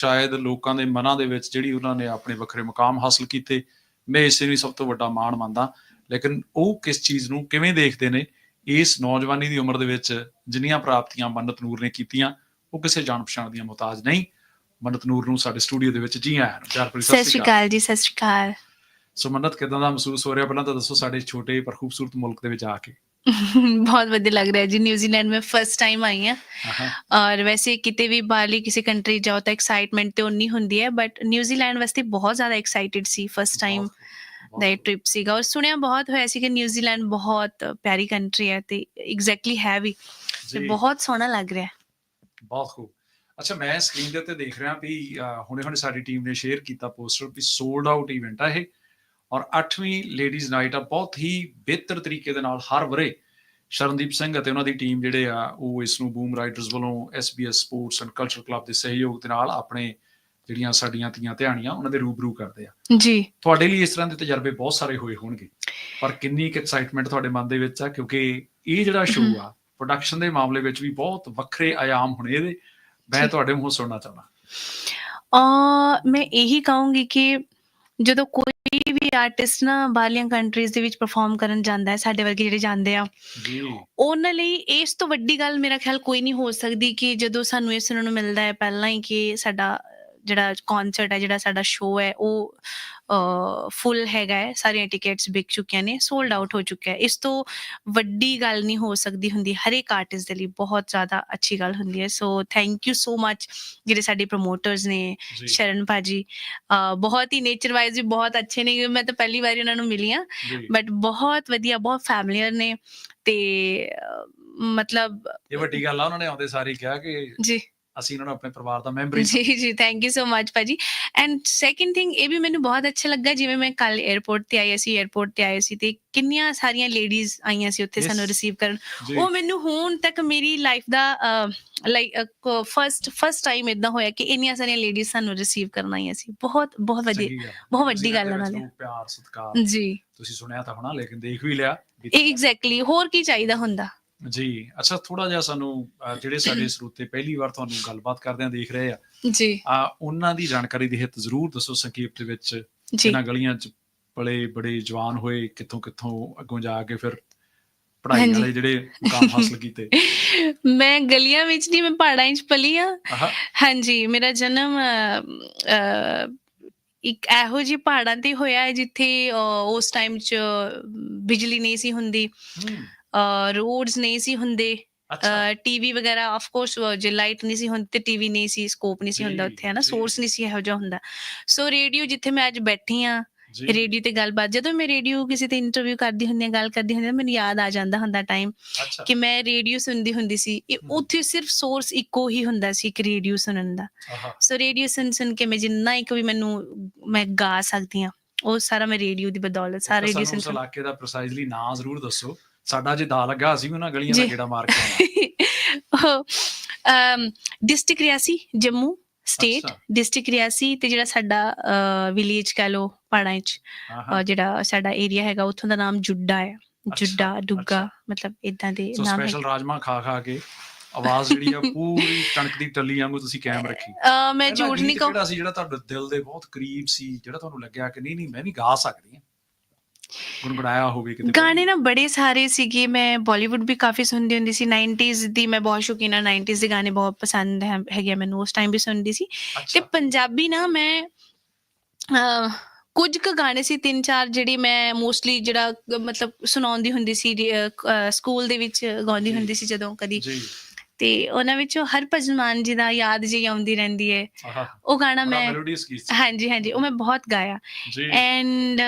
ਸ਼ਾਇਦ ਲੋਕਾਂ ਦੇ ਮਨਾਂ ਦੇ ਵਿੱਚ ਜਿਹੜੀ ਉਹਨਾਂ ਨੇ ਆਪਣੇ ਵੱਖਰੇ ਮੁਕਾਮ ਹਾਸਲ ਕੀਤੇ ਮੈਂ ਇਸੇ ਨੂੰ ਸਭ ਤੋਂ ਵੱਡਾ ਮਾਣ ਮੰਨਦਾ। ਲੇਕਿਨ ਉਹ ਕਿਸ ਚੀਜ਼ ਨੂੰ ਕਿਵੇਂ ਦੇਖਦੇ ਨੇ ਇਸ ਨੌਜਵਾਨੀ ਦੀ ਉਮਰ ਦੇ ਵਿੱਚ ਜਿੰਨੀਆਂ ਪ੍ਰਾਪਤੀਆਂ ਮੰਨਤ ਨੂਰ ਨੇ ਕੀਤੀਆਂ ਉਹ ਕਿਸੇ ਜਾਣ ਪਛਾਣ ਦੀਆਂ ਮੁਹਤਾਜ ਨਹੀਂ। ਮੰਨਤ ਨੂਰ ਨੂੰ ਸਾਡੇ ਸਟੂਡੀਓ ਦੇ ਵਿੱਚ ਜੀ ਆਇਆਂ ਨੂੰ। ਭਰੀ ਸਤਿ ਸ਼੍ਰੀ ਅਕਾਲ ਜੀ ਸਤਿ ਸ਼੍ਰੀ ਅਕਾਲ। ਸੋ ਮੰਨਤ ਕਿਦਾਂ ਦਾ ਮਹਿਸੂਸ ਹੋ ਰਿਹਾ? ਪਹਿਲਾਂ ਤਾਂ ਦੱਸੋ ਸਾਡੇ ਛੋਟੇ ਪਰ ਖੂਬਸੂਰਤ ਮੁਲਕ ਦੇ ਵਿੱਚ ਆ ਕੇ। ਬਹੁਤ ਵਧੀਆ ਲੱਗ ਰਿਹਾ ਹੈ ਜੀ ਨਿਊਜ਼ੀਲੈਂਡ ਮੈਂ ਫਸਟ ਟਾਈਮ ਆਈ ਹਾਂ ਆਹਾ, ਔਰ ਵੈਸੇ ਕਿਤੇ ਵੀ ਬਾਹਰਲੀ ਕਿਸੇ ਕੰਟਰੀ ਜਾਓ ਤਾਂ ਐਕਸਾਈਟਮੈਂਟ ਤੇ ਉਨੀ ਹੁੰਦੀ ਹੈ ਬਟ ਨਿਊਜ਼ੀਲੈਂਡ ਵਾਸਤੇ ਬਹੁਤ ਜ਼ਿਆਦਾ ਐਕਸਾਈਟਿਡ ਸੀ ਫਸਟ ਟਾਈਮ ਦਾ ਇਹ ਟ੍ਰਿਪ ਸੀਗਾ ਔਰ ਸੁਣਿਆ ਬਹੁਤ ਹੋਇਆ ਸੀ ਕਿ ਨਿਊਜ਼ੀਲੈਂਡ ਬਹੁਤ ਪਿਆਰੀ ਕੰਟਰੀ ਹੈ ਤੇ ਐਗਜ਼ੈਕਟਲੀ ਹੈ ਵੀ ਤੇ। ਬਹੁਤ ਸੋਹਣਾ ਲੱਗ ਰਿਹਾ ਹੈ ਬਹੁਤ ਖੂਬ ਅੱਛਾ ਮੈਂ ਸਕਰੀਨ ਦੇ ਉੱਤੇ ਦੇਖ ਰਿਹਾ ਵੀ ਹੁਣੇ ਹੁਣੇ ਸਾਡੀ ਟੀਮ ਨੇ ਸ਼ੇਅਰ ਕੀਤਾ ਪੋਸਟਰ ਵੀ ਸੋਲਡ ਆਊਟ ਇਵੈਂਟ ਆ ਇਹ ਔਰ 8ਵੀਂ ਲੇਡੀਜ਼ ਨਾਈਟ ਆ ਬਹੁਤ ਹੀ ਬਿਹਤਰ ਤਰੀਕੇ ਦੇ ਨਾਲ ਹਰ ਵਰੇ ਸ਼ਰਨਦੀਪ ਸਿੰਘ ਅਤੇ ਉਹਨਾਂ ਦੀ ਟੀਮ ਜਿਹੜੇ ਆ ਉਹ ਇਸ ਨੂੰ ਬੂਮ ਰਾਈਡਰਸ ਵੱਲੋਂ SBS sports and culture club ਦੇ ਸਹਿਯੋਗ ਦੇ ਨਾਲ ਆਪਣੇ ਜਿਹੜੀਆਂ ਸਾਡੀਆਂ ਤੀਆਂ ਧਿਆਣੀਆਂ ਉਹਨਾਂ ਦੇ ਰੂਬਰੂ ਕਰਦੇ ਆ। ਜੀ। ਤੁਹਾਡੇ ਲਈ ਇਸ ਤਰ੍ਹਾਂ ਦੇ ਤਜਰਬੇ ਬਹੁਤ ਸਾਰੇ ਹੋਏ ਹੋਣਗੇ ਪਰ ਕਿੰਨੀ ਕੁ ਐਕਸਾਈਟਮੈਂਟ ਤੁਹਾਡੇ ਮਨ ਦੇ ਵਿੱਚ ਆ ਕਿਉਂਕਿ ਇਹ ਜਿਹੜਾ ਸ਼ੋਅ ਆ ਪ੍ਰੋਡਕਸ਼ਨ ਦੇ ਮਾਮਲੇ ਵਿੱਚ ਵੀ ਬਹੁਤ ਵੱਖਰੇ ਆਯਾਮ ਹੋਣੇ ਇਹਦੇ। ਮੈਂ। ਤੁਹਾਡੇ ਮੂੰਹੋਂ ਸੁਣਨਾ ਚਾਹੁੰਦਾ। ਔਰ ਮੈਂ ਇਹੀ ਕਹੂੰਗੀ ਕਿ ਜਦੋਂ ਕੋਈ ਆਰਟਿਸਟ ਨਾ ਬਾਹਰਲੀਆਂ ਕੰਟਰੀਜ਼ ਦੇ ਵਿੱਚ ਪਰਫਾਰਮ ਕਰਨ ਜਾਂਦਾ ਹੈ ਸਾਡੇ ਵਰਗੇ ਜਿਹੜੇ ਜਾਂਦੇ ਆ। ਉਹਨਾਂ ਲਈ ਇਸ ਤੋਂ ਵੱਡੀ ਗੱਲ ਮੇਰਾ ਖਿਆਲ ਕੋਈ ਨਹੀਂ ਹੋ ਸਕਦੀ ਕਿ ਜਦੋਂ ਸਾਨੂੰ ਇਹ ਸੁਣਨ ਨੂੰ ਮਿਲਦਾ ਹੈ ਪਹਿਲਾਂ ਹੀ ਕਿ ਸਾਡਾ ਜਿਹੜਾ ਕਨਸਰਟ ਹੈ ਜਿਹੜਾ ਸਾਡਾ ਸ਼ੋਅ ਹੈ ਉਹ ਫੁੱਲ ਹੈਗਾ ਹੈ। ਸਾਰੀਆਂ ਟਿਕਟਸ ਵਿਕ ਚੁੱਕੀਆਂ ਨੇ ਸੋਲਡ ਆਊਟ ਹੋ ਚੁੱਕਿਆ ਹੈ। ਇਸ ਤੋਂ ਵੱਡੀ ਗੱਲ ਨਹੀਂ ਹੋ ਸਕਦੀ ਹੁੰਦੀ ਹਰ ਇੱਕ ਆਰਟਿਸਟ ਦੇ ਲਈ ਬਹੁਤ ਜ਼ਿਆਦਾ ਅੱਛੀ ਗੱਲ ਹੁੰਦੀ ਹੈ। ਸੋ ਥੈਂਕ ਯੂ ਸੋ ਮੱਚ ਜਿਹੜੇ ਸਾਡੇ ਪ੍ਰੋਮੋਟਰਸ ਨੇ ਸ਼ਰਨ ਭਾਜੀ। ਬਹੁਤ ਹੀ ਨੇਚਰ ਵਾਈਜ਼ ਵੀ ਬਹੁਤ ਅੱਛੇ ਨੇ ਮੈਂ ਤਾਂ ਪਹਿਲੀ ਵਾਰੀ ਉਹਨਾਂ ਨੂੰ ਮਿਲੀ ਜੀ। ਬਟ ਬਹੁਤ ਵਧੀਆ ਬਹੁਤ ਫੈਮਲੀਅਰ ਨੇ ਤੇ ਮਤਲਬ ਇਹ ਵੱਡੀ ਗੱਲ ਆ ਉਹਨਾਂ ਨੇ ਆਉਂਦੇ ਸਾਰੀ ਕਿਹਾ ਕਿ ਜੀ। ਅਸੀਂ ਇਹਨਾਂ ਨੂੰ ਆਪਣੇ ਪਰਿਵਾਰ ਦਾ ਮੈਂਬਰ ਹੀ ਜੀ ਜੀ ਥੈਂਕ ਯੂ ਸੋ ਮਚ ਭਾਜੀ। ਐਂਡ ਸੈਕਿੰਡ ਥਿੰਗ ਇਹ ਵੀ ਮੈਨੂੰ ਬਹੁਤ ਅੱਛਾ ਲੱਗਾ ਜਿਵੇਂ ਮੈਂ ਕੱਲ 에어ਪੋਰਟ ਤੇ ਆਈ ਸੀ 에어ਪੋਰਟ ਤੇ ਆਏ ਸੀ ਤੇ ਕਿੰਨੀਆਂ ਸਾਰੀਆਂ ਲੇਡੀਜ਼ ਆਈਆਂ ਸੀ ਉੱਥੇ ਸਾਨੂੰ ਰਿਸੀਵ ਕਰਨ। ਉਹ ਮੈਨੂੰ ਹੁਣ ਤੱਕ ਮੇਰੀ ਲਾਈਫ ਦਾ ਲਾਈਕ ਫਰਸਟ ਫਰਸਟ ਟਾਈਮ ਇਦਾਂ ਹੋਇਆ ਕਿ ਇੰਨੀਆਂ ਸਾਰੀਆਂ ਲੇਡੀਜ਼ ਸਾਨੂੰ ਰਿਸੀਵ ਕਰਨ ਆਈਆਂ ਸੀ। ਬਹੁਤ ਬਹੁਤ ਵਧੀਆ ਬਹੁਤ ਵੱਡੀ ਗੱਲ ਨਾਲ। ਪਿਆਰ ਜੀ। ਤੁਸੀਂ ਸੁਣਿਆ ਤਾਂ ਹੋਣਾ ਲੇਕਿਨ ਦੇਖ ਵੀ ਲਿਆ। ਐਗਜ਼ੈਕਟਲੀ ਹੋਰ ਕੀ ਚਾਹੀਦਾ ਹੁੰਦਾ? ਜੀ ਅੱਛਾ ਥੋੜਾ ਜਿਹਾ ਸਾਨੂੰ ਜਿਹੜੇ ਸਾਡੇ ਸਰੋਤੇ ਪਹਿਲੀ ਵਾਰ ਤੁਹਾਨੂੰ ਗੱਲਬਾਤ ਕਰਦਿਆਂ ਦੇਖ ਰਹੇ ਆ। ਜੀ। ਆ ਉਹਨਾਂ ਦੀ ਜਾਣਕਾਰੀ ਦੇ ਹਿੱਤ ਜ਼ਰੂਰ ਦੱਸੋ ਸੰਖੇਪ ਦੇ ਵਿੱਚ ਜੀ। ਇਹਨਾਂ ਗਲੀਆਂ 'ਚ ਬੜੇ ਬੜੇ ਜਵਾਨ ਹੋਏ ਕਿੱਥੋਂ ਕਿੱਥੋਂ ਅੱਗੋਂ ਜਾ ਕੇ ਫਿਰ ਪੜ੍ਹਾਈ ਹਾਂਜੀ। ਵਾਲੇ ਜਿਹੜੇ ਮੁਕਾਮ ਹਾਸਲ ਕੀਤੇ? ਮੈਂ ਗਲੀਆਂ ਵਿੱਚ ਨਹੀਂ ਮੈਂ ਪਹਾੜਾਂ 'ਚ ਪਲੀ ਆ। ਆਹਾ। ਹਾਂਜੀ ਮੇਰਾ ਜਨਮ ਅ, ਅ, ਇੱਕ ਇਹੋ ਜਿਹੇ ਪਹਾੜਾਂ ਤੇ ਹੋਇਆ ਹੈ ਜਿੱਥੇ ਅ, ਉਸ ਟਾਈਮ 'ਚ ਬਿਜਲੀ ਨਹੀਂ ਸੀ ਹੁੰਦੀ। ਹਮ, ਰੋਡਸ ਨਹੀਂ ਸੀ ਹੁੰਦੇ। ਟੀਵੀ ਵਗੈਰਾ ਆਫ ਕੋਰਸ ਜੇ ਲਾਈਟ ਨਹੀਂ ਸੀ ਹੁੰਦੀ ਤੇ ਟੀਵੀ ਨਹੀਂ ਸੀ ਸਕੋਪ ਨਹੀਂ ਸੀ ਹੁੰਦਾ ਉੱਥੇ ਹੈ ਨਾ। ਸੋਰਸ ਨਹੀਂ ਸੀ ਇਹੋ ਜਿਹਾ ਹੁੰਦਾ। ਸੋ ਰੇਡੀਓ ਜਿੱਥੇ ਮੈਂ ਅੱਜ ਬੈਠੀ ਆ ਰੇਡੀਓ ਤੇ ਗੱਲਬਾਤ ਜਦੋਂ ਮੈਂ ਰੇਡੀਓ ਕਿਸੇ ਤੇ ਇੰਟਰਵਿਊ ਕਰਦੀ ਹੁੰਦੀ ਹਾਂ ਗੱਲ ਕਰਦੀ ਹੁੰਦੀ ਮੈਨੂੰ ਯਾਦ ਆ ਜਾਂਦਾ ਹੁੰਦਾ ਟਾਈਮ ਕਿ ਮੈਂ ਰੇਡੀਓ ਸੁਣਦੀ ਹੁੰਦੀ ਸੀ। ਇਹ। ਉੱਥੇ ਸਿਰਫ ਸੋਰਸ ਇੱਕੋ ਹੀ ਹੁੰਦਾ ਸੀ ਕਿ ਰੇਡੀਓ ਸੁਣਨ ਦਾ। ਸੋ ਰੇਡੀਓ ਸੁਣ ਸੁਣ ਕੇ ਮੈਂ ਜਿੰਨਾ ਇੱਕ ਵੀ ਮੈਨੂੰ ਮੈਂ ਗਾ ਸਕਦੀ ਹਾਂ ਉਹ ਸਾਰਾ ਮੈਂ ਰੇਡੀਓ ਦੀ ਬਦੌਲਤ ਸਾਰਾ ਰੇਡੀਓ ਸੁਣ ਇਲਾਕੇ ਦਾ ਪ੍ਰੈਸਾਈਜ਼ਲੀ ਨਾਂ ਜ਼ਰੂਰ ਦੱਸੋ। ਸਾਡਾ ਜੇ ਦਾ ਲੱਗਾ ਅਸੀਂ ਵੀ ਉਹਨਾਂ ਗਲੀਆਂ ਦਾ। ਗੇੜਾ ਮਾਰ ਕੇ ਆਉਣਾ। District Reasi Jammu state. District Reasi ਤੇ ਜਿਹੜਾ ਸਾਡਾ ਵਿਲੇਜ ਕਹ ਲੋ ਪਹਾੜਾਂ ਚ ਜਿਹੜਾ ਸਾਡਾ ਏਰੀਆ ਹੈਗਾ ਉੱਥੋਂ ਦਾ ਨਾਮ ਜੁੱਡਾ ਹੈ। ਜੁੱਡਾ ਡੁੱਗਾ। ਮਤਲਬ ਇਦਾਂ ਦੇ ਨਾਮ ਹੈ ਸਪੈਸ਼ਲ ਰਾਜਮਾ ਖਾ ਖਾ ਕੇ ਆਵਾਜ਼ ਜਿਹੜੀ ਆ ਪੂਰੀ ਕਣਕ ਦੀ ਟੱਲੀ ਵਾਂਗੂ ਤੁਸੀਂ ਕਾਇਮ ਰੱਖੀ। ਮੈਂ ਝੂਠ ਨਹੀਂ ਕਹੂੰ। ਸੀ ਜਿਹੜਾ ਤੁਹਾਡੇ ਦਿਲ ਦੇ ਬਹੁਤ ਕਰੀਬ ਸੀ ਜਿਹੜਾ ਤੁਹਾਨੂੰ ਲੱਗਿਆ ਕਿ ਨਹੀਂ ਨਹੀਂ ਮੈਂ ਵੀ ਗਾ ਸਕਦੀ। ਹਾਂ ਗੁੰਗਣਾਇਆ ਹੋਵੇ ਕਿਤੇ ਗਾਣੇ ਨਾ ਬੜੇ ਸਾਰੇ ਸੀਗੇ ਮੈਂ ਬਾਲੀਵੁੱਡ ਵੀ ਕਾਫੀ ਸੁਣਦੀ ਹੁੰਦੀ ਸੀ 90s ਦੀ ਮੈਂ ਬਹੁਤ ਸ਼ੌਕੀਨ ਆ 90s ਦੇ ਗਾਣੇ ਬਹੁਤ ਪਸੰਦ ਹੈ ਹੈਗੇ ਮੈਨੂੰ ਉਸ ਟਾਈਮ ਵੀ ਸੁਣਦੀ ਸੀ ਤੇ ਪੰਜਾਬੀ ਨਾ ਮੈਂ ਕੁਝ ਕੁ ਗਾਣੇ ਸੀ ਤਿੰਨ ਚਾਰ ਜਿਹੜੀ ਮੈਂ ਮੋਸਟਲੀ ਜਿਹੜਾ ਮਤਲਬ ਸੁਣਾਉਂਦੀ ਹੁੰਦੀ ਸੀ ਸਕੂਲ ਦੇ ਵਿੱਚ ਗਾਉਂਦੀ। ਹੁੰਦੀ ਸੀ ਜਦੋਂ ਕਦੀ ਜੀ ਤੇ ਉਹਨਾਂ ਵਿੱਚੋਂ ਹਰਭਜਨ ਮਾਨ ਜੀ ਦਾ ਯਾਦ ਜੀ ਆਉਂਦੀ ਰਹਿੰਦੀ ਹੈ ਉਹ ਗਾਣਾ ਮੈਂ ਹਾਂਜੀ ਹਾਂਜੀ ਉਹ ਮੈਂ ਬਹੁਤ ਗਾਇਆ। ਐਂਡ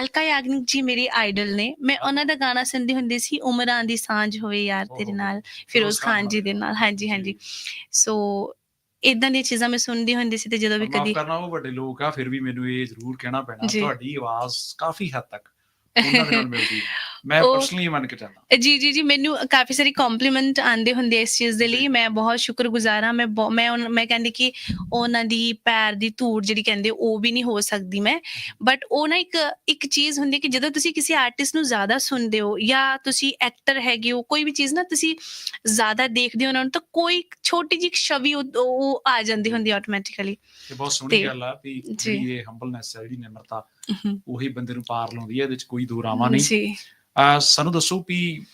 ਅਲਕਾ ਯਾਗਨਿਕ ਜੀ ਮੇਰੇ ਆਈਡਲ ਨੇ। ਮੈਂ ਉਹਨਾਂ ਦਾ ਗਾਣਾ ਸੁਣਦੀ ਹੁੰਦੀ ਸੀ ਉਮਰਾਂ ਦੀ ਸਾਂਝ ਹੋਵੇ ਯਾਰ ਤੇਰੇ। ਨਾਲ ਫਿਰੋਜ਼ ਖਾਨ ਜੀ ਦੇ ਨਾਲ। ਹਾਂਜੀ ਹਾਂਜੀ। ਸੋ ਇਦਾਂ ਦੀਆਂ ਚੀਜ਼ਾਂ ਮੈਂ ਸੁਣਦੀ ਹੁੰਦੀ ਸੀ ਤੇ ਜਦੋਂ ਵੀ ਕਦੀ ਕਰਨਾ ਉਹ ਵੱਡੇ ਲੋਕ ਆ ਫਿਰ ਵੀ ਮੈਨੂੰ ਇਹ ਜ਼ਰੂਰ ਕਹਿਣਾ ਪੈਣਾ। ਤੁਹਾਡੀ ਆਵਾਜ਼ ਕਾਫੀ ਹੱਦ ਤੱਕ ਉਹਨਾਂ ਦੇ ਨਾਲ ਮਿਲਦੀ ਹੈ। ਮੈਂ ਉਹ- ਪਰਸਨਲੀ ਮੰਨ ਕੇ ਚੱਲਦਾ। ਜੀ ਜੀ ਜੀ ਮੈਨੂੰ ਕਾਫੀ ਸਾਰੀ ਕੰਪਲੀਮੈਂਟ ਆਂਦੇ ਹੁੰਦੇ ਆ ਇਸ ਚੀਜ਼ ਦੇ ਲਈ। ਮੈਂ ਬਹੁਤ ਸ਼ੁਕਰਗੁਜ਼ਾਰ ਹਾਂ। ਮੈਂ ਬਹੁ- ਮੈਂ ਉਨ- ਮੈਂ ਕਹਿੰਦੀ ਕਿ ਉਹਨਾਂ ਦੀ ਪੈਰ ਦੀ ਧੂੜ ਜਿਹੜੀ ਕਹਿੰਦੇ ਉਹ ਵੀ ਨਹੀਂ ਹੋ ਸਕਦੀ ਮੈਂ। ਬਟ ਉਹ ਨਾ ਇੱਕ ਇੱਕ ਚੀਜ਼ ਹੁੰਦੀ ਹੈ ਕਿ ਜਦੋਂ ਤੁਸੀਂ ਕਿਸੇ ਆਰਟਿਸਟ ਨੂੰ ਜ਼ਿਆਦਾ ਸੁਣਦੇ ਹੋ ਜਾਂ ਤੁਸੀਂ ਐਕਟਰ ਹੈਗੇ ਹੋ ਕੋਈ ਵੀ ਚੀਜ਼ ਨਾ ਤੁਸੀਂ ਜ਼ਿਆਦਾ ਦੇਖਦੇ ਹੋ ਉਹਨਾਂ ਨੂੰ ਤਾਂ ਕੋਈ ਛੋਟੀ ਜਿਹੀ ਛਵੀ ਉਹ ਉਹ ਆ ਜਾਂਦੀ ਹੁੰਦੀ ਆਟੋਮੈਟਿਕਲੀ ਇਹ ਬਹੁਤ ਸੋਹਣੀ ਤੇ- ਗੱਲ ਆ ਵੀ ਜੀ। ਜਿਹੜੀ ਇਹ ਹੰਬਲਨੈਸ ਹੈ ਜਿਹੜੀ ਨਿਮਰਤਾ ਉਹੀ ਬੰਦੇ ਨੂੰ ਪਾਰ ਲਾਉਂਦੀ ਹੈ ਇਹਦੇ ਵਿੱਚ ਕੋਈ ਦੋ ਨਹੀਂ। ਜੀ। ਸਾਨੂੰ ਦੱਸੋ ਵੀ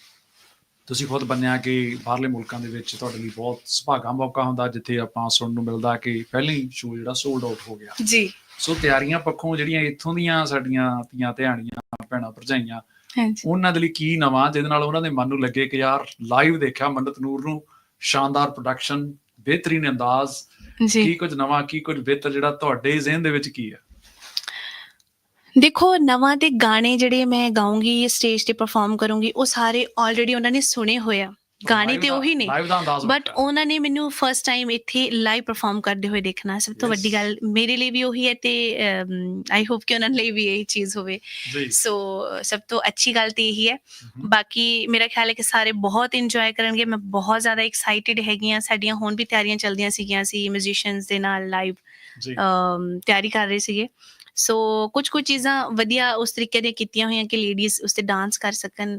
ਤੁਸੀਂ ਖੁਦ ਬੰਨਿਆ ਕਿ ਬਾਹਰਲੇ ਮੁਲਕਾਂ ਦੇ ਵਿੱਚ ਤੁਹਾਡੇ ਲਈ ਬਹੁਤ ਸੁਭਾਗਾ ਮੌਕਾ ਹੁੰਦਾ ਜਿੱਥੇ ਆਪਾਂ ਸੁਣਨ ਨੂੰ ਮਿਲਦਾ ਕਿ ਪਹਿਲੀ ਸ਼ੋਅ ਜਿਹੜਾ ਸੋਲਡ ਆਊਟ ਹੋ ਗਿਆ। ਜੀ। ਸੋ ਤਿਆਰੀਆਂ ਪੱਖੋਂ ਜਿਹੜੀਆਂ ਇੱਥੋਂ ਦੀਆਂ ਸਾਡੀਆਂ ਧੀਆਂ ਧਿਆਣੀਆਂ ਭੈਣਾਂ ਭਰਜਾਈਆਂ ਹਾਂਜੀ। ਉਹਨਾਂ ਦੇ ਲਈ ਕੀ ਨਵਾਂ ਜਿਹਦੇ ਨਾਲ ਉਹਨਾਂ ਦੇ ਮਨ ਨੂੰ ਲੱਗੇ ਕਿ ਯਾਰ ਲਾਈਵ ਦੇਖਿਆ ਮੰਨਤ ਨੂਰ ਨੂੰ ਸ਼ਾਨਦਾਰ ਪ੍ਰੋਡਕਸ਼ਨ ਬਿਹਤਰੀਨ ਅੰਦਾਜ਼ ਜੀ। ਕੀ ਕੁਝ ਨਵਾਂ ਕੀ ਕੁਝ ਬਿਹਤਰ ਜਿਹੜਾ ਤੁਹਾਡੇ ਜ਼ਿਹਨ ਦੇ ਵਿੱਚ ਕੀ ਹੈ? ਦੇਖੋ ਨਵਾਂ ਤੇ ਗਾਣੇ ਜਿਹੜੇ ਮੈਂ ਗਾਉਂਗੀ ਸਟੇਜ ਤੇ ਪਰਫਾਰਮ ਕਰੂੰਗੀ ਉਹ ਸਾਰੇ ਆਲਰੇਡੀ ਉਹਨਾਂ ਨੇ ਸੁਣੇ ਹੋਏ ਆ। ਗਾਣੇ ਤੇ ਉਹੀ ਨੇ। ਬਟ। ਉਹਨਾਂ ਨੇ ਮੈਨੂੰ ਫਰਸਟ ਟਾਈਮ ਇੱਥੇ ਲਾਈਵ ਪਰਫਾਰਮ ਕਰਦੇ ਹੋਏ ਦੇਖਣਾ। ਸਭ ਤੋਂ. ਵੱਡੀ ਗੱਲ ਮੇਰੇ ਲਈ ਵੀ ਉਹੀ ਹੈ ਤੇ ਆਈ ਹੋਪ ਕਿ ਉਹਨਾਂ ਲਈ ਵੀ ਇਹ ਚੀਜ਼ ਹੋਵੇ। ਸੋ ਸਭ ਤੋਂ ਅੱਛੀ ਗੱਲ ਤੇ ਇਹੀ ਹੈ। ਬਾਕੀ ਮੇਰਾ ਖਿਆਲ ਹੈ ਕਿ ਸਾਰੇ ਬਹੁਤ ਇੰਜੋਏ ਕਰਨਗੇ। ਮੈਂ ਬਹੁਤ ਜ਼ਿਆਦਾ ਐਕਸਾਈਟਿਡ ਹੈਗੀ ਹਾਂ। ਸਾਡੀਆਂ ਹੁਣ ਵੀ ਤਿਆਰੀਆਂ ਚੱਲਦੀਆਂ ਸੀਗੀਆਂ ਸੀ ਮਿਊਜ਼ੀਸ਼ੀਅਨਸ ਦੇ ਨਾਲ ਲਾਈਵ ਤਿਆਰੀ ਕਰ ਰਹੇ ਸੀਗੇ। ਸੋ ਕੁਝ ਕੁਝ ਚੀਜ਼ਾਂ ਵਧੀਆ ਉਸ ਤਰੀਕੇ ਦੀਆਂ ਕੀਤੀਆਂ ਹੋਈਆਂ ਕਿ ਲੇਡੀਜ਼ ਉਸ ਤੇ ਡਾਂਸ ਕਰ ਸਕਣ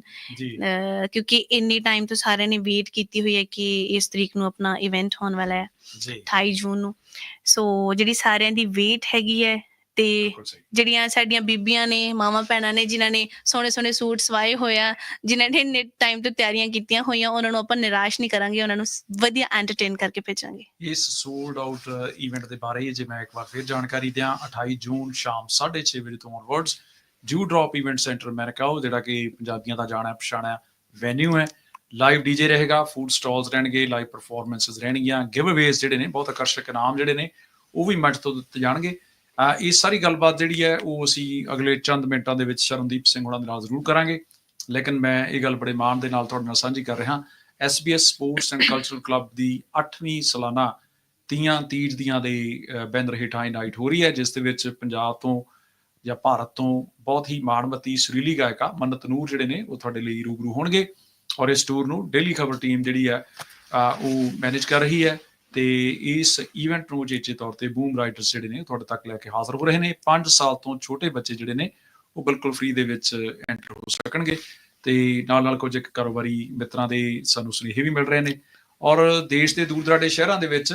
ਕਿਉਂਕਿ ਇੰਨੀ ਟਾਈਮ ਤੋਂ ਸਾਰਿਆਂ ਨੇ ਵੇਟ ਕੀਤੀ ਹੋਈ ਹੈ ਕਿ ਇਸ ਤਰੀਕ ਨੂੰ ਆਪਣਾ ਇਵੈਂਟ ਹੋਣ ਵਾਲਾ ਹੈ ਜੀ 28 ਜੂਨ ਨੂੰ ਸੋ ਜਿਹੜੀ ਸਾਰਿਆਂ ਦੀ ਵੇਟ ਹੈਗੀ ਹੈ ਤੇ ਜਿਹੜੀਆਂ ਸਾਡੀਆਂ ਬੀਬੀਆਂ ਨੇ ਮਾਵਾਂ ਭੈਣਾਂ ਨੇ ਜਿਨ੍ਹਾਂ ਨੇ ਸੋਹਣੇ ਸੋਹਣੇ ਸੂਟ ਸਵਾਏ ਹੋਇਆ ਜਿਨ੍ਹਾਂ ਨੇ ਇੰਨੇ ਟਾਈਮ ਤੋਂ ਤਿਆਰੀਆਂ ਕੀਤੀਆਂ ਹੋਈਆਂ ਉਹਨਾਂ ਨੂੰ ਆਪਾਂ ਨਿਰਾਸ਼ ਨਹੀਂ ਕਰਾਂਗੇ ਉਹਨਾਂ ਨੂੰ ਵਧੀਆ ਐਂਟਰਟੇਨ ਕਰਕੇ ਭੇਜਾਂਗੇ। ਇਸ ਸੋਲਡ ਆਊਟ ਇਵੈਂਟ ਦੇ ਬਾਰੇ ਜੇ ਮੈਂ ਇੱਕ ਵਾਰ ਫਿਰ ਜਾਣਕਾਰੀ ਦਿਆਂ 28 ਜੂਨ ਸ਼ਾਮ 6:30 ਵਜੇ ਤੋਂ ਔਨਵਰਡਸ ਜੂ ਡ੍ਰੌਪ ਇਵੈਂਟ ਸੈਂਟਰ ਅਮਰੀਕਾ ਉਹ ਜਿਹੜਾ ਕਿ ਪੰਜਾਬੀਆਂ ਦਾ ਜਾਣਾ ਪਛਾਣਿਆ ਵੈਨਿਊ ਹੈ। ਲਾਈਵ ਡੀਜੇ ਰਹੇਗਾ ਫੂਡ ਸਟਾਲਸ ਰਹਿਣਗੇ ਲਾਈਵ ਪਰਫਾਰਮੈਂਸਸ ਰਹਿਣਗੀਆਂ ਗਿਵ ਅਵੇਜ਼ ਜਿਹੜੇ ਨੇ ਬਹੁਤ ਆਕਰਸ਼ਕ ਇਨਾਮ ਜਿਹੜੇ ਨੇ ਉਹ ਵੀ ਮੰਚ ਤੋਂ ਦਿੱਤੇ ਜਾਣਗੇ। ਇਹ ਸਾਰੀ ਗੱਲਬਾਤ ਜਿਹੜੀ ਹੈ ਉਹ ਅਸੀਂ ਅਗਲੇ ਚੰਦ ਮਿੰਟਾਂ ਦੇ ਵਿੱਚ ਸ਼ਰਨਦੀਪ ਸਿੰਘ ਹੋਣਾ ਦੇ ਨਾਲ ਜ਼ਰੂਰ ਕਰਾਂਗੇ। ਲੇਕਿਨ ਮੈਂ ਇਹ ਗੱਲ ਬੜੇ ਮਾਣ ਦੇ ਨਾਲ ਤੁਹਾਡੇ ਨਾਲ ਸਾਂਝੀ ਕਰ ਰਿਹਾ SBS sports and cultural club ਦੀ 8ਵੀਂ ਸਾਲਾਨਾ ਤੀਆਂ ਤੀਜ ਦੀਆਂ ਦੇ ਬੈਨਰ ਹੇਠਾਂ ਇਹ ਨਾਈਟ ਹੋ ਰਹੀ ਹੈ, ਜਿਸ ਦੇ ਵਿੱਚ ਪੰਜਾਬ ਤੋਂ ਜਾਂ ਭਾਰਤ ਤੋਂ ਬਹੁਤ ਹੀ ਮਾਣਮਤੀ ਸੁਰੀਲੀ ਗਾਇਕਾ ਮੰਨਤ ਨੂਰ ਜਿਹੜੇ ਨੇ, ਉਹ ਤੁਹਾਡੇ ਲਈ ਰੂਬਰੂ ਹੋਣਗੇ। ਔਰ ਇਸ ਟੂਰ ਨੂੰ ਡੇਲੀ ਖਬਰ ਟੀਮ ਜਿਹੜੀ ਹੈ ਉਹ ਮੈਨੇਜ ਕਰ ਰਹੀ ਹੈ। ਤੇ ਇਸ ਇਵੈਂਟ ਨੂੰ ਉਚੇਚੇ ਤੌਰ ਤੇ ਬੂਮ ਰਾਈਡਰਸ ਜਿਹੜੇ ਨੇ ਤੁਹਾਡੇ ਤੱਕ ਲੈ ਕੇ ਹਾਜ਼ਰ ਹੋ ਰਹੇ ਨੇ। 5 ਸਾਲ ਤੋਂ ਛੋਟੇ ਬੱਚੇ ਜਿਹੜੇ ਨੇ, ਉਹ ਬਿਲਕੁਲ ਫ੍ਰੀ ਦੇ ਵਿੱਚ ਐਂਟਰ ਹੋ ਸਕਣਗੇ ਤੇ ਨਾਲ ਨਾਲ ਕੁਝ ਇੱਕ ਕਾਰੋਬਾਰੀ ਮਿੱਤਰਾਂ ਦੇ ਸਾਨੂੰ ਸੁਨੇਹੇ ਵੀ ਮਿਲ ਰਹੇ ਨੇ। ਔਰ ਦੇਸ਼ ਦੇ ਦੂਰ ਦਰਾਡੇ ਸ਼ਹਿਰਾਂ ਦੇ ਵਿੱਚ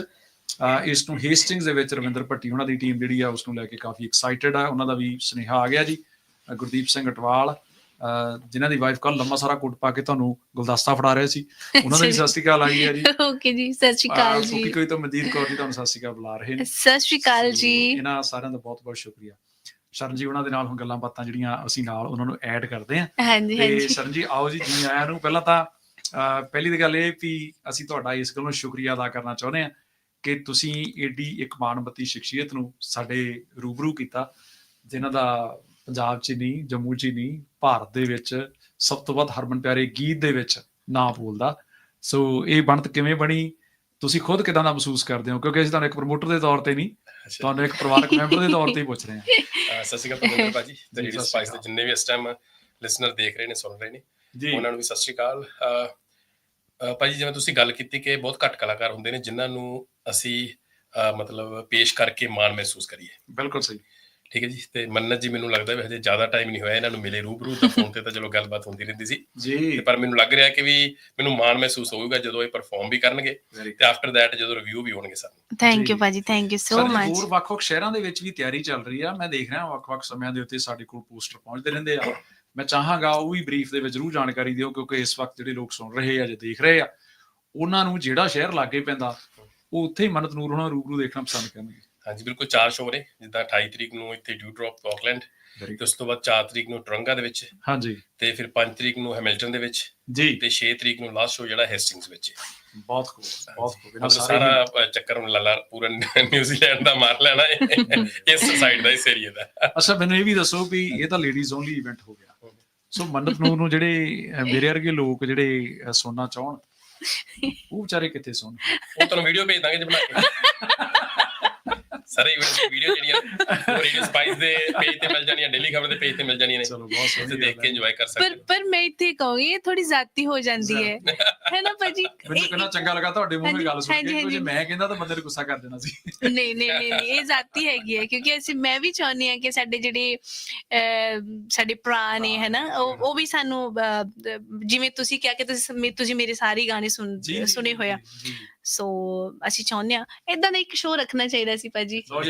ਇਸ ਨੂੰ ਹੇਸਟਿੰਗਸ ਦੇ ਵਿੱਚ ਰਵਿੰਦਰ ਭੱਟੀ ਉਹਨਾਂ ਦੀ ਟੀਮ ਜਿਹੜੀ ਆ, ਉਸ ਨੂੰ ਲੈ ਕੇ ਕਾਫੀ ਐਕਸਾਈਟਿਡ ਆ। ਉਹਨਾਂ ਦਾ ਵੀ ਸੁਨੇਹਾ ਆ ਗਿਆ ਜੀ। ਗੁਰਦੀਪ ਸਿੰਘ ਅਟਵਾਲ ਜਿਨ੍ਹਾਂ ਦੀ ਵਾਈਫ ਕੱਲ ਲੰਮਾ ਸਾਰਾ ਕੋਟ ਪਾ ਕੇ ਤੁਹਾਨੂੰ ਗੁਲਦਸਤਾ ਫੜਾ ਰਹੇ ਸੀ। ਉਹਨਾਂ ਦਾ ਸਤਿ ਸ਼੍ਰੀ ਅਕਾਲ ਆ ਗਈ ਹੈ ਜੀ। ਓਕੇ ਜੀ ਸਤਿ ਸ਼੍ਰੀ ਅਕਾਲ ਜੀ। ਕਿਉਂਕਿ ਕੋਈ ਤਾਂ ਮਨਜੀਤ ਕੌਰ ਜੀ ਤੁਹਾਨੂੰ ਸਤਿ ਸ਼੍ਰੀ ਅਕਾਲ ਬੁਲਾ ਰਹੇ ਨੇ। ਸਤਿ ਸ਼੍ਰੀ ਅਕਾਲ ਜੀ। ਇਹਨਾਂ ਸਾਰਿਆਂ ਦਾ ਬਹੁਤ ਬਹੁਤ ਸ਼ੁਕਰੀਆ। ਸ਼ਰਨ ਜੀ ਉਹਨਾਂ ਦੇ ਨਾਲ ਹੁਣ ਗੱਲਾਂ ਬਾਤਾਂ ਜਿਹੜੀਆਂ ਅਸੀਂ ਨਾਲ ਉਹਨਾਂ ਨੂੰ ਐਡ ਕਰਦੇ ਹਾਂਜੀ ਤੇ ਹਾਂਜੀ। ਸ਼ਰਨ ਜੀ ਆਓ ਜੀ ਜੀ ਆਇਆਂ ਨੂੰ। ਪਹਿਲਾਂ ਤਾਂ ਪਹਿਲੀ ਤਾਂ ਗੱਲ ਇਹ ਵੀ ਅਸੀਂ ਤੁਹਾਡਾ ਇਸ ਗੱਲੋਂ ਸ਼ੁਕਰੀਆ ਅਦਾ ਕਰਨਾ ਚਾਹੁੰਦੇ ਹਾਂ ਕਿ ਤੁਸੀਂ ਏਡੀ ਇੱਕ ਮਾਣਮੱਤੀ ਸ਼ਖਸੀਅਤ ਨੂੰ ਸਾਡੇ ਰੂਬਰੂ ਕੀਤਾ ਜਿਨ੍ਹਾਂ ਦਾ ਪੰਜਾਬ 'ਚ ਨਹੀਂ ਜੰਮੂ 'ਚ ਨਹੀਂ ਭਾਰਤ ਦੇ ਵਿੱਚ ਸਭ ਤੋਂ ਵੱਧ ਹਰਮਨ ਪਿਆਰੇ ਗੀਤ ਦੇ ਵਿੱਚ ਨਾਂ ਬੋਲਦਾ। ਸੋ ਇਹ ਬਣਤ ਕਿਵੇਂ ਬਣੀ? ਤੁਸੀਂ ਖੁਦ ਕਿਦਾਂ ਦਾ ਮਹਿਸੂਸ ਕਰਦੇ ਹੋ? ਕਿਉਂਕਿ ਅਸੀਂ ਤੁਹਾਨੂੰ ਇੱਕ ਪ੍ਰਮੋਟਰ ਦੇ ਤੌਰ ਤੇ ਨਹੀਂ ਤੁਹਾਨੂੰ ਇੱਕ ਪਰਿਵਾਰਕ ਮੈਂਬਰ ਦੇ ਤੌਰ ਤੇ ਹੀ ਪੁੱਛ ਰਹੇ ਹਾਂ। ਸਤਿ ਸ਼੍ਰੀ ਅਕਾਲ ਪ੍ਰਮੋਦਰ ਭਾਜੀ ਜੀ, ਤੇ ਸਤਿ ਸ਼੍ਰੀ ਸਪਾਈਸ ਦੇ। ਜਿੰਨੇ ਵੀ ਇਸ ਟਾਈਮ ਲਿਸਨਰ ਦੇਖ ਰਹੇ ਨੇ ਸੁਣ ਰਹੇ ਨੇ ਜੀ। ਉਹਨਾਂ ਨੂੰ ਵੀ ਸਤਿ ਸ਼੍ਰੀ ਅਕਾਲ। ਭਾਜੀ ਜਿਵੇਂ ਤੁਸੀਂ ਗੱਲ ਕੀਤੀ ਕਿ ਬਹੁਤ ਘੱਟ ਕਲਾਕਾਰ ਹੁੰਦੇ ਨੇ ਜਿਨ੍ਹਾਂ ਨੂੰ ਅਸੀਂ ਮਤਲਬ ਪੇਸ਼ ਕਰਕੇ ਮਾਣ ਮਹਿਸੂਸ ਕਰੀਏ। ਬਿਲਕੁਲ ਸਹੀ। ਠੀਕ ਹੈ ਜੀ ਤੇ ਮੰਨਤ ਜੀ ਮੈਨੂੰ ਲੱਗਦਾ ਵੀ ਹਜੇ ਜ਼ਿਆਦਾ ਟਾਈਮ ਨਹੀਂ ਹੋਇਆ ਇਹਨਾਂ ਨੂੰ ਮਿਲੇ ਰੂਬਰੂ ਤਾਂ ਫੋਨ ਤੇ ਤਾਂ ਚਲੋ ਗੱਲਬਾਤ ਹੁੰਦੀ ਰਹਿੰਦੀ ਸੀ। ਜੀ। ਪਰ ਮੈਨੂੰ ਲੱਗ ਰਿਹਾ ਕਿ ਵੀ ਮੈਨੂੰ ਮਾਣ ਮਹਿਸੂਸ ਹੋਊਗਾ ਜਦੋਂ ਇਹ ਪਰਫਾਰਮ ਵੀ ਕਰਨਗੇ ਤੇ ਆਫਟਰ ਥੈਟ ਜਦੋਂ ਰਿਵਿਊ ਵੀ ਹੋਣਗੇ ਸਾਨੂੰ। ਥੈਂਕ। ਯੂ ਭਾਜੀ ਥੈਂਕ ਯੂ ਸੋ ਮਚ ਹੋਰ ਵੱਖ-ਵੱਖ ਸ਼ਹਿਰਾਂ ਦੇ ਵਿੱਚ ਵੀ ਤਿਆਰੀ ਚੱਲ ਰਹੀ ਆ। ਮੈਂ ਦੇਖ ਰਿਹਾ ਵੱਖ-ਵੱਖ ਸਮਿਆਂ ਦੇ ਉੱਤੇ ਸਾਡੇ ਕੋਲ ਪੋਸਟਰ ਪਹੁੰਚਦੇ ਰਹਿੰਦੇ ਆ। ਮੈਂ ਚਾਹਾਂਗਾ ਉਹ ਵੀ ਬਰੀਫ ਦੇ ਵਿੱਚ ਜ਼ਰੂਰ ਜਾਣਕਾਰੀ ਦਿਓ ਕਿਉਂਕਿ ਇਸ ਵਕਤ ਜਿਹੜੇ ਲੋਕ ਸੁਣ ਰਹੇ ਆ ਜਾਂ ਦੇਖ ਰਹੇ ਆ ਉਹਨਾਂ ਨੂੰ ਜਿਹੜਾ ਸ਼ਹਿਰ ਲਾਗੇ ਪੈਂਦਾ ਉਹ ਉੱਥੇ ਹੀ ਮਨਤ ਨੂਰ ਹੋਣਾ ਰੂਬਰੂ ਦੇਖਣਾ ਪਸੰਦ ਕਰਨਗੇ। ਹਾਂਜੀ ਬਿਲਕੁਲ ਚਾਰ ਸ਼ੋਅ ਨੇ ਜਿੱਦਾਂ 28 ਤਰੀਕ ਨੂੰ ਇੱਥੇ ਡਿਊ ਡ੍ਰੌਪ ਆਕਲੈਂਡ ਤੇ ਉਸ ਤੋਂ ਬਾਅਦ 4 ਤਰੀਕ ਨੂੰ ਟਰੰਗਾ ਦੇ ਵਿੱਚ ਹਾਂਜੀ। ਤੇ ਫਿਰ 5 ਤਰੀਕ ਨੂੰ ਹੈਮਿਲਟਨ ਦੇ ਵਿੱਚ ਜੀ। ਤੇ 6 ਤਰੀਕ ਨੂੰ ਲਾਸਟ ਸ਼ੋਅ ਜਿਹੜਾ ਹੈਸਟਿੰਗਸ ਵਿੱਚ ਹੈ। ਬਹੁਤ ਖੂਬ ਬਹੁਤ ਮਤਲਬ ਸਾਰੇ ਚੱਕਰ ਨੂੰ ਲਾਲਾ ਪੂਰਾ ਨਿਊਜ਼ੀਲੈਂਡ ਦਾ ਮਾਰ ਲੈਣਾ ਹੈ। ਇਸ ਸਾਈਡ ਦਾ ਇਸ ਏਰੀਆ ਦਾ। ਅੱਛਾ ਮੈਨੂੰ ਇਹ ਵੀ ਦੱਸੋ ਵੀ ਇਹ ਤਾਂ ਲੇਡੀਜ਼ ਓਨਲੀ ਇਵੈਂਟ ਹੋ ਗਿਆ। ਸੋ ਮੰਨਤ ਨੂਰ ਨੂੰ ਜਿਹੜੇ ਮੇਰੇ ਵਰਗੇ ਲੋਕ ਜਿਹੜੇ ਸੁਣਨਾ ਚਾਹਣ ਉਹ ਵਿਚਾਰੇ ਕਿੱਥੇ ਸੁਣ ਉਹ ਤੁਹਾਨੂੰ ਵੀਡੀਓ ਭੇਜ ਦਾਂਗੇ ਜੇ ਬਣਾ ਕੇ। ਸਾਰੇ ਇਵੈਂਟ ਵੀਡੀਓ ਜਿਹੜੀਆਂ ਰੇਡੀਓ ਸਪਾਈਸ ਦੇ ਪੇਜ ਤੇ ਮਿਲ ਜਾਣੀਆਂ ਡੇਲੀ ਖਬਰ ਦੇ ਪੇਜ ਤੇ ਮਿਲ ਜਾਣੀਆਂ ਨੇ। ਚਲੋ ਬਹੁਤ ਸੋਹਣੀ ਦੇਖ ਕੇ। ਇੰਜੋਏ ਕਰ ਪਰ ਸਕਦੇ ਹੋ। ਪਰ ਮੈਂ ਇੱਥੇ ਕਹੂੰਗੀ ਇਹ ਥੋੜੀ ਜ਼ਾਤੀ ਹੋ ਜਾਂਦੀ ਹੈ। ਹੈ ਨਾ ਭਾਜੀ? ਮੈਨੂੰ ਕਿੰਨਾ ਚੰਗਾ ਲੱਗਾ ਤੁਹਾਡੇ ਮੂੰਹ ਦੀ ਗੱਲ ਸੁਣ ਕੇ ਹਾਂਜੀ। ਮੈਂ ਕਹਿੰਦਾ ਤਾਂ ਬੰਦੇ ਨੇ ਗੁੱਸਾ ਕਰ ਦੇਣਾ ਸੀ। ਨਹੀਂ ਨਹੀਂ ਨਹੀਂ ਨਹੀਂ, ਇਹ ਜ਼ਾਤੀ ਹੈਗੀ ਹੈ ਕਿਉਂਕਿ ਅਸੀਂ ਮੈਂ ਵੀ ਚਾਹੁੰਦੀ ਹਾਂ ਕਿ ਸਾਡੇ ਜਿਹੜੇ ਸਾਡੇ ਭਰਾ ਨੇ ਹੈ ਨਾ ਉਹ ਵੀ ਸਾਨੂੰ ਜਿਵੇਂ ਤੁਸੀਂ ਕਿਹਾ ਕਿ ਤੁਸੀਂ ਮੇਰੇ ਸਾਰੇ ਗਾਣੇ ਸੁਣ ਸੁਣੇ ਹੋਇਆ ਜੀ। ਸੋ ਅਸੀਂ ਚਾਹੁੰਦੇ ਹਾਂ ਇਦਾਂ ਦਾ ਇੱਕ ਸ਼ੋਅ ਰੱਖਣਾ ਚਾਹੀਦਾ ਸੀ ਭਾਜੀ। ਵਾਰ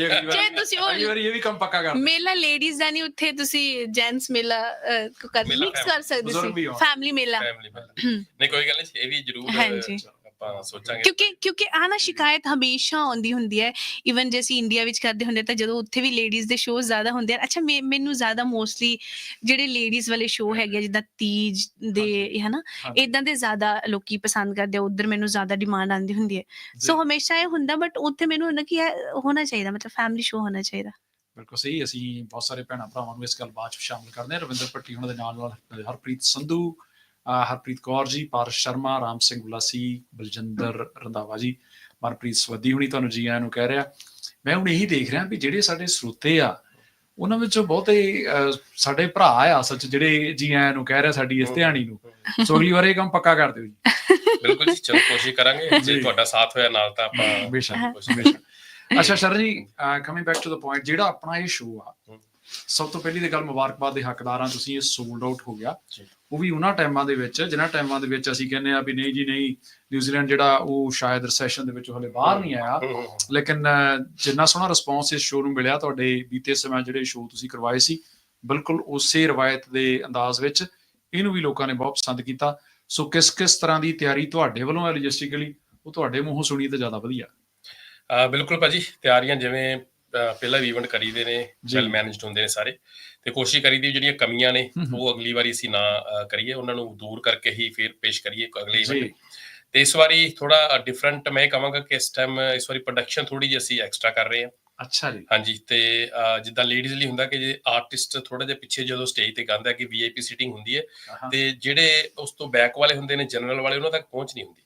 ਤੁਸੀਂ ਉਹ ਅਗਲੀ ਵਾਰੀ ਇਹ ਵੀ ਕੰਮ ਪੱਕਾ ਕਰ ਮੇਲਾ ਲੇਡੀਜ਼ ਦਾ ਨਹੀਂ ਉੱਥੇ ਤੁਸੀਂ ਜੈਂਟਸ ਮੇਲਾ ਅਹ, ਕਰ ਮਿਕਸ ਕਰ ਸਕਦੇ ਸੀ। ਫੈਮਿਲੀ ਮੇਲਾ। ਨਹੀਂ ਕੋਈ ਗੱਲ ਨਹੀਂ ਇਹ ਵੀ ਜ਼ਰੂਰ ਹਾਂਜੀ। ਆਪਾਂ ਸੋਚਾਂਗੇ ਕਿਉਂਕਿ ਕਿਉਂਕਿ ਆ ਨਾ ਸ਼ਿਕਾਇਤ ਹਮੇਸ਼ਾ ਆਉਂਦੀ ਹੁੰਦੀ ਹੈ ਇਵਨ ਜੇ ਅਸੀਂ ਇੰਡੀਆ ਵਿੱਚ ਕਰਦੇ ਹੁੰਦੇ ਤਾਂ ਜਦੋਂ ਉੱਥੇ ਵੀ ਲੇਡੀਜ਼ ਦੇ ਸ਼ੋਅ ਜ਼ਿਆਦਾ ਹੁੰਦੇ ਆ ਅੱਛਾ ਮੈਨੂੰ ਜ਼ਿਆਦਾ ਮੋਸਟਲੀ ਜਿਹੜੇ ਲੇਡੀਜ਼ ਵਾਲੇ ਸ਼ੋਅ ਹੈਗੇ ਆ, ਜਿੱਦਾਂ ਤੀਜ ਦੇ ਹਨਾ। ਇਦਾਂ ਦੇ ਜ਼ਿਆਦਾ ਲੋਕੀ ਪਸੰਦ ਕਰਦੇ ਆ ਉਧਰ ਮੈਨੂੰ ਜ਼ਿਆਦਾ ਡਿਮਾਂਡ ਆਉਂਦੀ ਹੁੰਦੀ ਹੈ। ਸੋ ਹਮੇਸ਼ਾ ਇਹ ਹੁੰਦਾ ਬਟ ਉੱਥੇ ਮੈਨੂੰ ਹੁੰਦਾ ਕਿ ਹੋਣਾ ਚਾਹੀਦਾ ਮਤਲਬ ਫੈਮਿਲੀ ਸ਼ੋਅ ਹੋਣਾ ਚਾਹੀਦਾ। ਬਿਲਕੁਲ ਸਹੀ ਅਸੀਂ ਬਹੁਤ ਸਾਰੇ ਭੈਣਾਂ ਭਰਾਵਾਂ ਨੂੰ ਇਸ ਗੱਲ ਬਾਅਦ ਚ ਸ਼ਾਮਲ ਕਰਦੇ ਹਾਂ। ਰਵਿੰਦਰ ਭੱਟੀ ਉਹਨਾਂ ਦੇ ਨਾਲ ਨਾਲ ਹਰਪ੍ਰੀਤ ਸੰਧੂ ਹਰਪ੍ਰੀਤ ਕੌਰ ਜੀ ਪਾਰਸ਼ ਸ਼ਰਮਾ ਰਾਮ ਸਿੰਘ ਗੁਲਾਸੀ ਬਲਜਿੰਦਰ ਰੰਧਾਵਾ ਜੀ ਮਨਪ੍ਰੀਤ ਸਵੱਦੀ ਹੁਣੀ ਤੁਹਾਨੂੰ ਜੀ ਆਇਆਂ ਨੂੰ ਕਹਿ ਰਿਹਾ। ਮੈਂ ਹੁਣ ਇਹੀ ਦੇਖ ਰਿਹਾ ਵੀ ਜਿਹੜੇ ਸਾਡੇ ਸਰੋਤੇ ਆ ਉਹਨਾਂ ਵਿੱਚੋਂ ਬਹੁਤੇ ਸਾਡੇ ਭਰਾ ਆ ਅਸਲ ਚ ਜਿਹੜੇ ਜੀ ਆਇਆਂ ਨੂੰ ਕਹਿ ਰਿਹਾ ਸਾਡੀ ਇਸ ਧਿਆਣੀ ਨੂੰ। ਸੋ ਅਗਲੀ ਵਾਰ ਇਹ ਕੰਮ ਪੱਕਾ ਕਰ ਦਿਓ ਜੀ। ਬਿਲਕੁਲ ਜੀ ਚਲੋ ਕੋਸ਼ਿਸ਼ ਕਰਾਂਗੇ। ਜੇ। ਤੁਹਾਡਾ ਸਾਥ ਹੋਇਆ ਨਾਲ ਤਾਂ ਆਪਾਂ ਬੇਸ਼ੱਕ ਬੇਸ਼ੱਕ। ਅੱਛਾ Sharan ji coming back to the point ਜਿਹੜਾ ਆਪਣਾ ਇਹ ਸ਼ੋਅ ਆ। ਸਭ ਤੋਂ ਪਹਿਲੀ ਤੇ ਗੱਲ ਮੁਬਾਰਕਬਾਦ ਦੇ ਹੱਕਦਾਰਾਂ ਤੁਸੀਂ ਇਹ ਸੋਲਡ ਆਊਟ ਹੋ ਗਿਆ। ਉਹ ਵੀ ਉਹਨਾਂ ਟਾਈਮਾਂ ਦੇ ਵਿੱਚ ਜਿਨ੍ਹਾਂ ਟਾਈਮਾਂ ਦੇ ਵਿੱਚ ਅਸੀਂ ਕਹਿੰਦੇ ਆ ਵੀ ਨਹੀਂ ਜੀ ਨਹੀਂ ਨਿਊਜ਼ੀਲੈਂਡ ਜਿਹੜਾ ਉਹ ਸ਼ਾਇਦ ਰੈਸੈਸ਼ਨ ਦੇ ਵਿੱਚੋਂ ਹਲੇ ਬਾਹਰ ਨਹੀਂ ਆਇਆ। ਲੇਕਿਨ ਜਿੰਨਾ ਸੋਹਣਾ ਰਿਸਪੌਂਸ ਇਸ ਸ਼ੋਅ ਨੂੰ ਮਿਲਿਆ ਤੁਹਾਡੇ ਬੀਤੇ ਸਮੇਂ ਜਿਹੜੇ ਸ਼ੋਅ ਤੁਸੀਂ ਕਰਵਾਏ ਸੀ ਬਿਲਕੁਲ ਉਸੇ ਰਵਾਇਤ ਦੇ ਅੰਦਾਜ਼ ਵਿੱਚ ਇਹਨੂੰ ਵੀ ਲੋਕਾਂ ਨੇ ਬਹੁਤ ਪਸੰਦ ਕੀਤਾ। ਸੋ ਕਿਸ ਕਿਸ ਤਰ੍ਹਾਂ ਦੀ ਤਿਆਰੀ ਤੁਹਾਡੇ ਵੱਲੋਂ ਹੈ ਲੌਜਿਸਟਿਕਲੀ ਉਹ ਤੁਹਾਡੇ ਮੂੰਹੋਂ ਸੁਣੀ ਤਾਂ ਜ਼ਿਆਦਾ ਵਧੀਆ। ਬਿਲਕੁਲ ਭਾਜੀ ਤਿਆਰੀਆਂ ਜਿਵੇਂ ਪਹਿਲਾਂ ਵੀ ਇਵੈਂਟ ਕਰੀਦੇ ਨੇ। ਵੈਲ ਮੈਨੇਜਡ ਹੁੰਦੇ ਨੇ ਸਾਰੇ ਤੇ ਕੋਸ਼ਿਸ਼ ਕਰੀਦੀ ਜਿਹੜੀਆਂ ਕਮੀਆਂ ਨੇ। ਉਹ ਅਗਲੀ ਵਾਰੀ ਅਸੀਂ ਨਾ ਕਰੀਏ ਉਹਨਾਂ ਨੂੰ ਦੂਰ ਕਰਕੇ ਹੀ ਫਿਰ ਪੇਸ਼ ਕਰੀਏ ਅਗਲੇ ਇਵੈਂਟ ਤੇ ਇਸ ਵਾਰੀ ਥੋੜਾ ਡਿਫਰੈਂਟ ਮੈਂ ਕਹਾਂਗਾ ਕਿ ਇਸ ਟਾਈਮ ਇਸ ਵਾਰੀ ਪ੍ਰੋਡਕਸ਼ਨ ਥੋੜੀ ਜਿਹੀ ਅਸੀਂ ਐਕਸਟਰਾ ਕਰ ਰਹੇ ਹਾਂ ਅੱਛਾ ਜੀ ਹਾਂਜੀ ਤੇ ਜਿੱਦਾਂ ਲੇਡੀਜ਼ ਲਈ ਹੁੰਦਾ ਕਿ ਜੇ ਆਰਟਿਸਟ ਥੋੜਾ ਜਿਹਾ ਪਿੱਛੇ ਜਦੋਂ ਸਟੇਜ ਤੇ ਗਾਉਂਦਾ ਕਿ ਵੀਆਈਪੀ ਸੀਟਿੰਗ ਹੁੰਦੀ ਹੈ। ਤੇ ਜਿਹੜੇ ਉਸ ਤੋਂ ਬੈਕ ਵਾਲੇ ਹੁੰਦੇ ਨੇ ਜਨਰਲ ਵਾਲੇ ਉਹਨਾਂ ਤੱਕ ਪਹੁੰਚ ਨਹੀਂ ਹੁੰਦੀ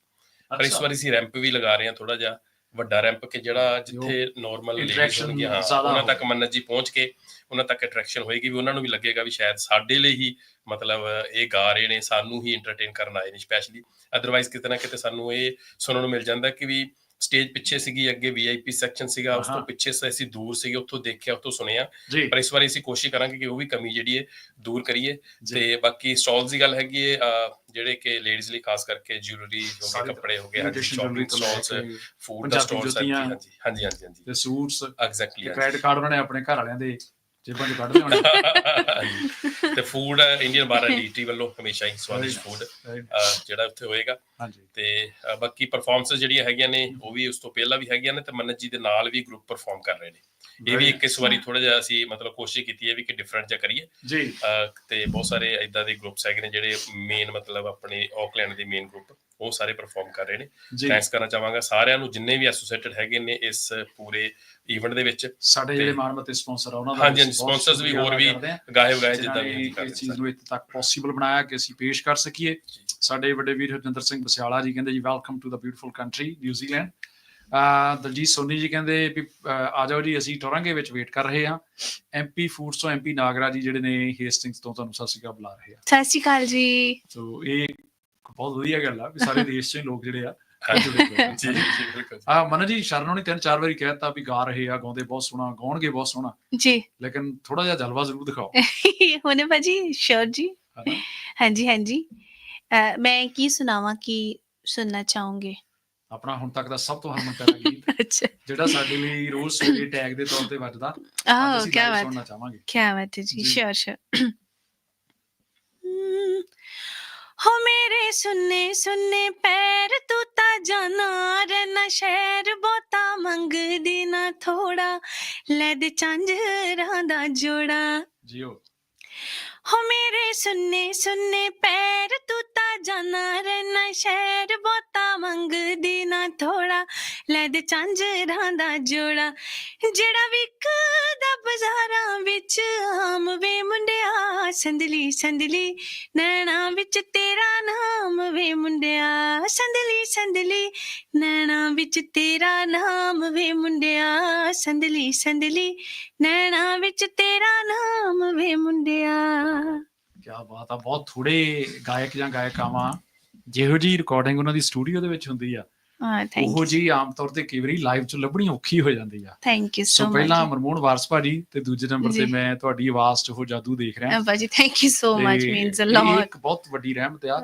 ਪਰ ਇਸ। ਵਾਰੀ ਅਸੀਂ ਰੈਂਪ ਵੀ ਲਗਾ ਰਹੇ ਹਾਂ ਥੋੜਾ ਜਿਹਾ ਵੱਡਾ ਰੈਂਪ ਕਿ ਜਿਹੜਾ ਜਿੱਥੇ ਨਾਰਮਲ ਲੇਡੀਜ਼ interaction ਹੋਣਗੀਆਂ ਹਾਂ ਜ਼ਿਆਦਾ ਉਹਨਾਂ। ਤੱਕ ਮੰਨਤ ਜੀ ਪਹੁੰਚ ਕੇ ਉਹਨਾਂ ਤੱਕ ਅਟਰੈਕਸ਼ਨ ਹੋਏਗੀ ਵੀ ਉਹਨਾਂ ਨੂੰ ਵੀ ਲੱਗੇਗਾ ਵੀ ਸ਼ਾਇਦ ਸਾਡੇ ਲਈ ਹੀ ਮਤਲਬ ਇਹ ਗਾ ਰਹੇ ਨੇ ਸਾਨੂੰ ਹੀ ਐਂਟਰਟੇਨ ਕਰਨ ਆਏ ਨੇ ਸਪੈਸ਼ਲੀ ਅਦਰਵਾਈਜ਼ ਕਿਤੇ ਨਾ ਕਿਤੇ ਸਾਨੂੰ ਇਹ ਸੁਣਨ ਨੂੰ ਮਿਲ ਜਾਂਦਾ ਕਿ ਵੀ ਸਟੇਜ ਪਿੱਛੇ ਸੀਗੀ ਅੱਗੇ ਵੀਆਈਪੀ ਸੈਕਸ਼ਨ ਸੀਗਾ ਉਸ ਤੋਂ। ਪਿੱਛੇ ਸੇ ਅਸੀਂ ਦੂਰ ਸੀਗੇ ਉੱਥੋਂ ਦੇਖਿਆ ਉੱਥੋਂ ਸੁਣਿਆ। ਪਰ ਇਸ ਵਾਰੀ ਅਸੀਂ ਕੋਸ਼ਿਸ਼ ਕਰਾਂਗੇ ਕਿ ਉਹ ਵੀ ਕਮੀ ਜਿਹੜੀ ਹੈ ਦੂਰ ਕਰੀਏ। ਤੇ ਬਾਕੀ ਸਟਾਲਸ ਦੀ ਗੱਲ ਹੈਗੀ ਹੈ ਜਿਹੜੇ ਕਿ ਲੇਡੀਜ਼ ਲਈ ਖਾਸ ਕਰਕੇ ਜਿਊਲਰੀ ਹੋ ਗਏ ਕੱਪੜੇ ਹੋ ਗਏ ਹਾਂਜੀ ਸ਼ਾਪਿੰਗ ਸਟਾਲਸ ਫੂਡ ਦਾ ਸਟਾਲਸ ਹਾਂਜੀ ਹਾਂਜੀ ਹਾਂਜੀ ਤੇ ਸੂਟਸ ਐਗਜ਼ੈਕਟਲੀ ਕ੍ਰੈਡਿਟ ਕਾਰਡ ਉਹਨਾਂ ਨੇ ਆਪਣੇ ਘਰ ਵਾਲਿਆਂ ਦੇ ਜੇਬਾਂ 'ਚ ਕੱਢ ਲਿਆਉਣੇ। ਤੇ ਫੂਡ ਇੰਡੀਅਨ ਬਾਰ ਡੀਟੀ ਵੱਲੋਂ ਹਮੇਸ਼ਾ ਹੀ ਸਵਾਦਿਸ਼ਟ ਫੂਡ ਜਿਹੜਾ ਉੱਥੇ ਹੋਏਗਾ। ਹਾਂਜੀ। ਤੇ ਬਾਕੀ ਪਰਫਾਰਮੈਂਸਸ ਜਿਹੜੀਆਂ ਹੈਗੀਆਂ ਨੇ ਉਹ ਵੀ ਉਸ ਤੋਂ ਪਹਿਲਾਂ ਵੀ ਹੈਗੀਆਂ ਨੇ ਤੇ ਮੰਨਤ ਜੀ ਦੇ ਨਾਲ ਵੀ ਗਰੁੱਪ ਪਰਫਾਰਮ ਕਰ ਰਹੇ ਨੇ। ਇਹ ਵੀ ਇੱਕ ਇਸ ਵਾਰੀ ਥੋੜਾ ਜਿਹਾ ਅਸੀਂ ਮਤਲਬ ਕੋਸ਼ਿਸ਼ ਕੀਤੀ ਹੈ ਵੀ ਕਿ ਡਿਫਰੈਂਟ ਜਿਹਾ ਕਰੀਏ। ਜੀ। ਤੇ ਬਹੁਤ ਸਾਰੇ ਇਦਾਂ ਦੇ ਗਰੁੱਪਸ ਹੈਗੇ ਨੇ ਜਿਹੜੇ ਮੇਨ ਮਤਲਬ ਆਪਣੇ ਆਕਲੈਂਡ ਦੇ ਮੇਨ ਗਰੁੱਪ ਉਹ ਸਾਰੇ ਪਰਫਾਰਮ ਕਰ ਰਹੇ ਨੇ। ਥੈਂਕਸ ਕਰਨਾ ਚਾਹਾਂਗਾ ਸਾਰਿਆਂ ਨੂੰ ਜਿੰਨੇ ਵੀ ਐਸੋਸੀਏਟਡ ਹੈਗੇ ਨੇ ਇਸ ਪੂਰੇ ਇਵੈਂਟ ਦੇ ਵਿੱਚ ਸਾਡੇ ਜਿਹੜੇ ਮਾਨਮਤੇ ਸਪਾਂਸਰ ਆ ਉਹਨਾਂ ਦਾ ਹਾਂਜੀ, sponsors ਵੀ ਹੋਰ ਵੀ ਵਗਾਏ ਜਿਨ੍ਹਾਂ ਜਿੱਦਾਂ ਵੀ ਇਸ ਚੀਜ਼ ਨੂੰ ਇੱਥੇ ਤੱਕ ਪੋਸੀਬਲ ਬਣਾਇਆ ਕਿ ਅਸੀਂ ਪੇਸ਼ ਕਰ ਸਕੀਏ। ਸਾਡੇ ਵੱਡੇ ਵੀਰ ਹਰਜਿੰਦਰ ਸਿੰਘ ਬਸਿਆਲਾ ਜੀ ਕਹਿੰਦੇ ਜੀ welcome to the beautiful country New Zealand Daljit Soni ji ਕਹਿੰਦੇ ਵੀ ਆ ਜਾਓ ਜੀ ਅਸੀਂ ਟੋਰਾਂਗੇ ਵਿੱਚ ਵੇਟ ਕਰ ਰਹੇ ਹਾਂ। ਐਮਪੀ ਫੂਡਸ ਤੋਂ ਐਮਪੀ ਨਾਗਰਾ ਜੀ ਜਿਹੜੇ ਨੇ ਹੇਸਟਿੰਗਸ ਤੋਂ ਤੁਹਾਨੂੰ ਸਤਿ ਸ਼੍ਰੀ ਅਕਾਲ ਬੁਲਾ ਰਹੇ ਆ। ਸਤਿ ਸ਼੍ਰੀ ਅਕਾਲ ਜੀ। ਸੋ ਇਹ ਬਹੁਤ ਵਧੀਆ ਗੱਲ ਆ ਵੀ ਸਾਰੇ ਦੇਸ਼ 'ਚ ਲੋਕ ਜਿਹੜੇ ਆ। ਜੀ ਜੀ ਬਿਲਕੁਲ ਆ ਮਨ ਜੀ ਸ਼ਰਨ ਹੋਣੀ ਤਿੰਨ ਚਾਰ ਵਾਰੀ ਕਹਿਤਾ ਵੀ ਗਾ ਰਹੇ ਆ ਗਾਉਂਦੇ ਬਹੁਤ ਸੋਹਣਾ ਗਾਉਣਗੇ ਬਹੁਤ ਸੋਹਣਾ। ਜੀ। ਲੇਕਿਨ ਥੋੜਾ ਜਿਹਾ ਜਲਵਾ ਜ਼ਰੂਰ ਦਿਖਾਓ। ਹੋਣੇ ਭਾਜੀ ਸ਼ੋਰ ਜੀ? ਹਾਂਜੀ ਹਾਂਜੀ। ਮੈਂ ਕੀ ਸੁਣਾਵਾਂ ਕੀ ਸੁਣਨਾ ਚਾਹੋਗੇ? ਆਪਣਾ ਹੁਣ ਤੱਕ ਦਾ ਸਭ ਤੋਂ ਹਰਮਨ ਪਿਆਰਾ ਗੀਤ ਜਿਹੜਾ ਸਾਡੇ ਲਈ ਰੋਜ਼ ਸਵੇਰੇ ਟੈਗ ਦੇ ਤੌਰ ਤੇ ਵੱਜਦਾ। ਆਹ ਕੀ ਬਾਤ ਸੁਣਨਾ ਚਾਹਾਂਗੇ। ਕੀ ਬਾਤ ਹੈ ਜੀ। ਜੀ। ਸ਼ੋਰ ਸ਼ੋਰ ਹੋ ਮੇਰੇ ਸੁੰਨੇ ਸੁੰਨੇ ਪੈਰ ਤੂੰ ਤਾਂ ਜਾਣਾ ਰਹਿਣਾ ਸ਼ਹਿਰ ਬੋਤਾ ਮੰਗਦੀ ਨਾ ਥੋੜਾ ਲੈ ਦੇ ਚਾਂਜਰਾਂ ਦਾ ਜੋੜਾ ਜੀਓ ਹੋ ਮੇਰੇ ਸੁੰਨੇ ਸੁੰਨੇ ਪੈਰ ਤੂੰ ਤਾਂ ਜਾਣਾ ਰਹਿਣਾ ਸ਼ਹਿਰ ਬਹੁਤਾ ਮੰਗਦੀ ਨਾ ਥੋੜਾ ਲੈ ਦੇ ਚਾਂਜਰਾਂ ਦਾ ਜੋੜਾ ਜਿਹੜਾ ਵਿਕਦਾ ਬਾਜ਼ਾਰਾਂ ਵਿੱਚ ਆਮ ਵੇ ਮੁੰਡਿਆ, ਸੰਦਲੀ ਸੰਦਲੀ, ਨੈਣਾ ਵਿੱਚ ਤੇਰਾ ਨਾਮ ਵੇ ਮੁੰਡਿਆ, ਸੰਦਲੀ ਸੰਦਲੀ, ਨੈਣਾ ਵਿੱਚ ਤੇਰਾ ਨਾਮ ਵੇ ਮੁੰਡਿਆ, ਸੰਦਲੀ ਸੰਦਲੀ, ਨੈਣਾ ਵਿੱਚ ਤੇਰਾ ਨਾਮ ਵੇ ਮੁੰਡਿਆ। ਕੀ ਬਾਤ ਆ, ਬਹੁਤ ਥੋੜੇ ਗਾਇਕ ਜਾਂ ਗਾਇਕਾਵਾਂ ਜਿਹੋ ਜੀ ਰਿਕਾਰਡਿੰਗ ਉਹਨਾਂ ਦੀ ਸਟੂਡੀਓ ਦੇ ਵਿੱਚ ਹੁੰਦੀ ਆ। ਹਾਂ ਥੈਂਕ ਉਹੋ ਯੂ ਜੀ ਆਮ ਤੌਰ ਤੇ ਕਈ ਵਾਰੀ ਲਾਈਵ ਚ ਲੱਭਣੀ ਔਖੀ ਹੋ ਜਾਂਦੀ ਆ। ਥੈਂਕ ਯੂ ਸੋ ਸੋ ਪਹਿਲਾਂ ਮਚ ਮਰਮੋਨ ਵਾਰਸ ਭਾਜੀ ਤੇ ਦੂਜੇ ਨੰਬਰ ਤੇ ਜੀ। ਮੈਂ ਤੁਹਾਡੀ ਆਵਾਜ਼ 'ਚ ਉਹ ਜਾਦੂ ਦੇਖ ਰਿਹਾ। ਬਾਜੀ ਥੈਂਕ ਯੂ ਸੋ ਮਚ ਤੇ ਮੀਨਸ ਅ ਇਹ ਲੋਟ ਇੱਕ ਬਹੁਤ ਵੱਡੀ ਰਹਿਮਤ ਆ।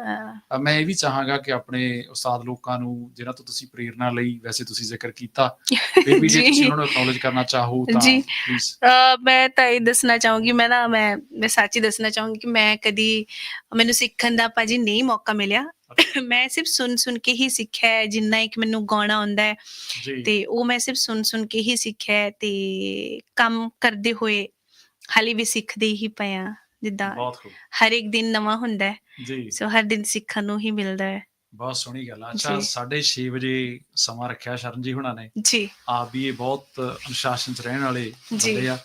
ਅ, ਮੈਂ ਇਹ ਵੀ ਚਾਹਾਂਗਾ ਕਿ ਆਪਣੇ ਉਸਤਾਦ ਲੋਕਾਂ ਨੂੰ ਜਿਨ੍ਹਾਂ ਤੋਂ ਤੁਸੀਂ ਪ੍ਰੇਰਣਾ ਲਈ ਵੈਸੇ ਤੁਸੀਂ ਜ਼ਿਕਰ ਕੀਤਾ ਫਿਰ ਵੀ ਜੇ। ਤੁਸੀਂ ਉਹਨਾਂ ਨੂੰ ਐਕਨੋਲਜ ਕਰਨਾ ਚਾਹੋ ਤਾਂ ਜੀ। ਅਹ ਮੈਂ ਤਾਂ ਇਹ ਦੱਸਣਾ ਚਾਹੂੰਗੀ ਮੈਂ ਨਾ ਮੈਂ ਮੈਂ ਸੱਚੀ ਦੱਸਣਾ ਚਾਹੂੰਗੀ ਕਿ ਮੈਂ ਕਦੀ ਮੈਨੂੰ ਸਿੱਖਣ ਦਾ ਭਾਜੀ ਨਹੀਂ ਮੌਕਾ ਮਿਲਿਆ। ਮੈਂ ਸਿਰਫ ਸੁਣ ਸੁਣ ਕੇ ਹੀ ਸਿੱਖਿਆ ਹੈ ਜਿੰਨਾ ਇੱਕ ਮੈਨੂੰ ਗਾਉਣਾ ਆਉਂਦਾ ਹੈ। ਤੇ ਉਹ ਮੈਂ ਸਿਰਫ ਸੁਣ ਸੁਣ ਕੇ ਹੀ ਸਿੱਖਿਆ ਹੈ ਤੇ ਕੰਮ ਕਰਦੇ ਹੋਏ ਹਾਲੇ ਵੀ ਸਿੱਖਦੇ ਹੀ ਪਏ ਆ ਜਿੱਦਾਂ ਹਰ ਇੱਕ ਦਿਨ ਨਵਾਂ ਹੁੰਦਾ ਹੈ ਜੀ। ਸੋ ਹਰ ਦਿਨ ਸਿੱਖਣ ਨੂੰ ਹੀ ਮਿਲਦਾ ਹੈ। ਬਹੁਤ ਸੋਹਣੀ ਗੱਲ ਆ। ਅੱਛਾ ਜੀ। 6:30 ਵਜੇ ਸਮਾਂ ਰੱਖਿਆ ਸ਼ਰਨ ਜੀ ਹੁਣਾਂ ਨੇ। ਜੀ। ਆਪ ਵੀ ਇਹ ਬਹੁਤ ਅਨੁਸ਼ਾਸਨ ਚ ਰਹਿਣ ਵਾਲੇ। ਬੰਦੇ ਆ।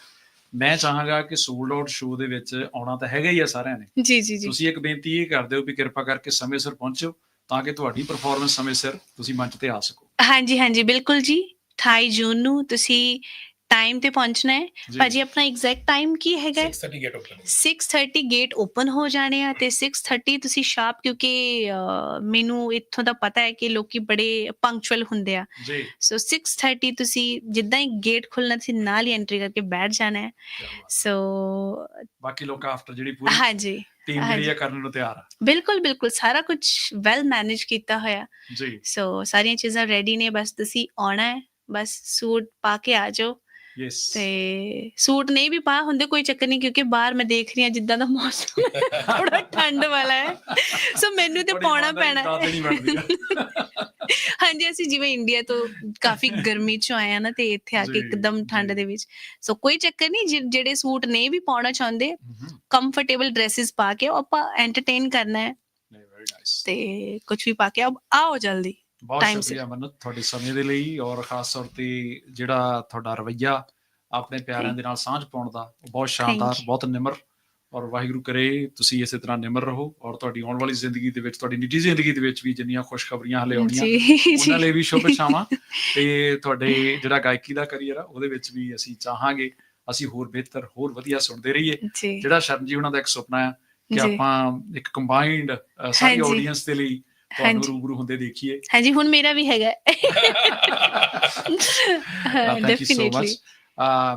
ਮੈਂ ਚਾਹਾਂਗਾ ਕਿ ਸੋਲਡ ਆਊਟ ਸ਼ੋਅ ਦੇ ਵਿੱਚ ਆਉਣਾ ਤਾਂ ਹੈਗਾ ਹੀ ਆ ਸਾਰਿਆਂ ਨੇ। ਜੀ ਜੀ ਜੀ। ਤੁਸੀਂ ਇੱਕ ਬੇਨਤੀ ਇਹ ਕਰਦੇ ਹੋ ਵੀ ਕਿਰਪਾ ਕਰਕੇ ਸਮੇਂ ਸਿਰ ਪਹੁੰਚੋ ਤਾਂ ਕਿ ਤੁਹਾਡੀ ਪਰਫਾਰਮੈਂਸ ਸਮੇਂ ਸਿਰ ਤੁਸੀਂ ਮੰਚ ਤੇ ਆ ਸਕੋ। ਹਾਂਜੀ ਹਾਂਜੀ ਬਿਲਕੁਲ ਜੀ। 28 ਜੂਨ ਨੂੰ ਤੁਸੀਂ ਟਾਈਮ ਤੇ ਪਹੁੰਚਣਾ ਹੈ। ਭਾਜੀ ਆਪਣਾ ਐਗਜ਼ੈਕਟ ਟਾਈਮ ਕੀ ਹੈਗਾ? ਹੈ? 6:30 ਗੇਟ ਓਪਨ 6:30 ਗੇਟ ਓਪਨ ਹੋ ਜਾਣੇ ਆ ਤੇ 6:30 ਤੁਸੀਂ ਸ਼ਾਰਪ ਕਿਉਂਕਿ ਮੈਨੂੰ ਇੱਥੋਂ ਦਾ ਪਤਾ ਹੈ ਕਿ ਲੋਕੀ ਬੜੇ ਪੰਕਚੁਅਲ ਹੁੰਦੇ ਆ। ਜੀ। ਸੋ 6:30 ਤੁਸੀਂ ਜਿੱਦਾਂ ਹੀ ਗੇਟ ਖੁੱਲਣਾ ਤੁਸੀਂ ਨਾਲ ਹੀ ਐਂਟਰੀ ਕਰਕੇ ਬੈਠ ਜਾਣਾ ਹੈ। ਸੋ ਬਾਕੀ ਲੋਕ ਆਫਟਰ ਜਿਹੜੀ ਪੂਰੀ ਹਾਂਜੀ ਟੀਮ ਜਿਹੜੀ ਆ ਕਰਨ ਨੂੰ ਤਿਆਰ ਆ। ਬਿਲਕੁਲ ਬਿਲਕੁਲ ਸਾਰਾ ਕੁਝ ਵੈਲ ਮੈਨੇਜ ਕੀਤਾ ਹੋਇਆ। ਜੀ। ਸੋ ਸਾਰੀਆਂ ਚੀਜ਼ਾਂ ਰੈਡੀ ਨੇ ਬਸ ਤੁਸੀਂ ਆਉਣਾ ਹੈ। ਬਸ ਸੂਟ ਪਾ ਕੇ ਆ ਜਾਓ। ਯੈਸ ਤੇ ਸੂਟ ਨਹੀਂ ਵੀ ਪਾ ਹੁੰਦੇ ਕੋਈ ਚੱਕਰ ਨਹੀਂ ਕਿਉਂਕਿ ਬਾਹਰ ਮੈਂ ਦੇਖ ਰਹੀ ਹਾਂ ਜਿੱਦਾਂ ਦਾ ਮੌਸਮ ਥੋੜਾ ਠੰਡ ਵਾਲਾ ਹੈ। ਸੋ ਮੈਨੂੰ ਤੇ ਪਾਉਣਾ ਪੈਣਾ ਹਾਂਜੀ ਅਸੀਂ ਜਿਵੇਂ ਇੰਡੀਆ ਤੋਂ ਕਾਫੀ ਗਰਮੀ ਚ ਆਏ ਆ ਨਾ ਤੇ ਇੱਥੇ ਆ ਕੇ ਇੱਕਦਮ ਠੰਡ। ਦੇ ਵਿੱਚ। ਸੋ ਕੋਈ ਚੱਕਰ ਨਹੀਂ ਜਿਹੜੇ ਸੂਟ ਨਹੀਂ ਵੀ ਪਾਉਣਾ ਚਾਹੁੰਦੇ ਕੰਫਰਟੇਬਲ ਡਰੈਸਸ ਪਾ ਕੇ ਆਪਾਂ ਐਂਟਰਟੇਨ ਕਰਨਾ ਹੈ। ਤੇ ਕੁਝ ਵੀ ਪਾ ਕੇ ਆਓ ਜਲਦੀ। ਬਹੁਤ। ਸ਼ੁਕਰੀਆ ਮਨਤ ਤੁਹਾਡੇ ਸਮੇਂ ਦੇ ਲਈ ਔਰ ਖਾਸ ਤੌਰ ਤੇ ਜਿਹੜਾ ਤੁਹਾਡਾ ਰਵਈਆ ਆਪਣੇ ਪਿਆਰਿਆਂ ਦੇ ਨਾਲ ਸਾਂਝ ਪਾਉਣ ਦਾ ਬਹੁਤ ਸ਼ਾਨਦਾਰ. ਬਹੁਤ ਨਿਮਰ ਔਰ ਵਾਹਿਗੁਰੂ ਕਰੇ ਤੁਸੀਂ ਇਸੇ ਤਰ੍ਹਾਂ ਨਿਮਰ ਰਹੋ ਔਰ ਤੁਹਾਡੀ ਆਉਣ ਵਾਲੀ ਜ਼ਿੰਦਗੀ ਦੇ ਵਿੱਚ ਤੁਹਾਡੀ ਨਿੱਜੀ ਜ਼ਿੰਦਗੀ ਦੇ ਵਿੱਚ ਵੀ ਜਿੰਨੀਆਂ ਖੁਸ਼ਖਬਰੀਆਂ ਹਲੇ ਆਉਣੀਆਂ ਉਹਨਾਂ ਲਈ ਵੀ ਸ਼ੁਭ ਇੱਛਾਵਾਂ ਤੇ ਤੁਹਾਡੇ ਜਿਹੜਾ ਗਾਇਕੀ ਦਾ ਕਰੀਅਰ ਆ ਉਹਦੇ ਵਿੱਚ ਵੀ ਅਸੀਂ ਚਾਹਾਂਗੇ ਅਸੀਂ ਹੋਰ ਬਿਹਤਰ ਹੋਰ ਵਧੀਆ ਸੁਣਦੇ ਰਹੀਏ ਜਿਹੜਾ ਸ਼ਰਨ ਜੀ ਉਹਨਾਂ ਦਾ ਇੱਕ ਸੁਪਨਾ ਹੈ ਕਿ ਆਪਾਂ ਇੱਕ ਕੰਬਾਈਨਡ ਸਾਰੀ। ਆਡੀਅנס ਦੇ ਲਈ ਤੁਹਾਨੂੰ। ਰੂਬਰੂ ਹੁੰਦੇ ਦੇਖੀਏ। ਹਾਂਜੀ ਹੁਣ ਮੇਰਾ ਵੀ ਹੈਗਾ. Definitely Uh,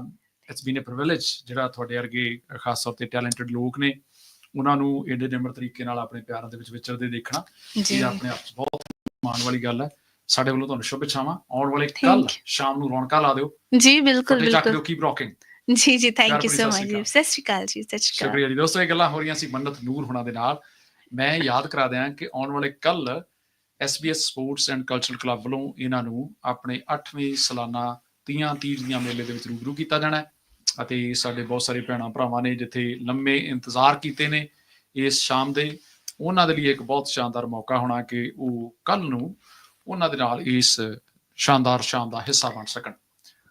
it's been a privilege ਜਿਹੜਾ ਤੁਹਾਡੇ ਵਰਗੇ ਖਾਸ ਤੌਰ ਤੇ ਟੈਲੈਂਟਡ ਲੋਕ ਨੇ ਉਹਨਾਂ ਨੂੰ ਏਡੇ ਨਿਮਰ ਤਰੀਕੇ ਨਾਲ ਆਪਣੇ ਪਿਆਰਾਂ ਦੇ ਵਿੱਚ ਵਿਚਰਦੇ ਦੇਖਣਾ। ਜੀ। ਇਹ ਆਪਣੇ ਆਪ 'ਚ ਬਹੁਤ ਮਾਣ ਵਾਲੀ ਗੱਲ ਹੈ। ਸਾਡੇ ਵੱਲੋਂ ਤੁਹਾਨੂੰ ਸ਼ੁਭ ਇੱਛਾਵਾਂ ਆਉਣ ਵਾਲੇ ਕੱਲ. ਸ਼ਾਮ ਨੂੰ ਰੌਣਕਾਂ ਲਾ ਦਿਓ। ਜੀ ਬਿਲਕੁਲ ਤੁਹਾਡੇ ਚੱਕ ਬਿਲਕੁਲ। ਦਿਓ ਕੀਪ ਰੌਕਿੰਗ ਜੀ ਜੀ ਥੈਂਕ ਯੂ ਸੋ ਮਚ ਸਤਿ ਸ਼੍ਰੀ ਅਕਾਲ। ਜੀ ਸਤਿ ਸ਼੍ਰੀ ਅਕਾਲ। ਸ਼ੁਕਰੀਆ ਜੀ। ਦੋਸਤੋ ਇਹ ਗੱਲਾਂ ਹੋ ਰਹੀਆਂ ਸੀ ਮੰਨਤ ਨੂਰ ਹੁਣਾਂ ਦੇ ਨਾਲ। ਮੈਂ ਯਾਦ ਕਰਾ ਦਿਆਂ ਕਿ ਆਉਣ ਵਾਲੇ ਕੱਲ SBS sports and cultural club ਵੱਲੋਂ ਇਹਨਾਂ ਨੂੰ ਆਪਣੇ 8ਵੇਂ ਸਾਲਾਨਾ ਤੀਆਂ ਤੀਜ ਦੀਆਂ ਮੇਲੇ ਦੇ ਵਿੱਚ ਰੂਬਰੂ ਕੀਤਾ ਜਾਣਾ ਹੈ ਅਤੇ ਸਾਡੇ ਬਹੁਤ ਸਾਰੇ ਭੈਣਾਂ ਭਰਾਵਾਂ ਨੇ ਜਿੱਥੇ ਲੰਮੇ ਇੰਤਜ਼ਾਰ ਕੀਤੇ ਨੇ ਇਸ ਸ਼ਾਮ ਦੇ, ਉਹਨਾਂ ਦੇ ਲਈ ਇੱਕ ਬਹੁਤ ਸ਼ਾਨਦਾਰ ਮੌਕਾ ਹੋਣਾ ਕਿ ਉਹ ਕੱਲ ਨੂੰ ਉਹਨਾਂ ਦੇ ਨਾਲ ਇਸ ਸ਼ਾਨਦਾਰ ਸ਼ਾਮ ਦਾ ਹਿੱਸਾ ਬਣ ਸਕਣ।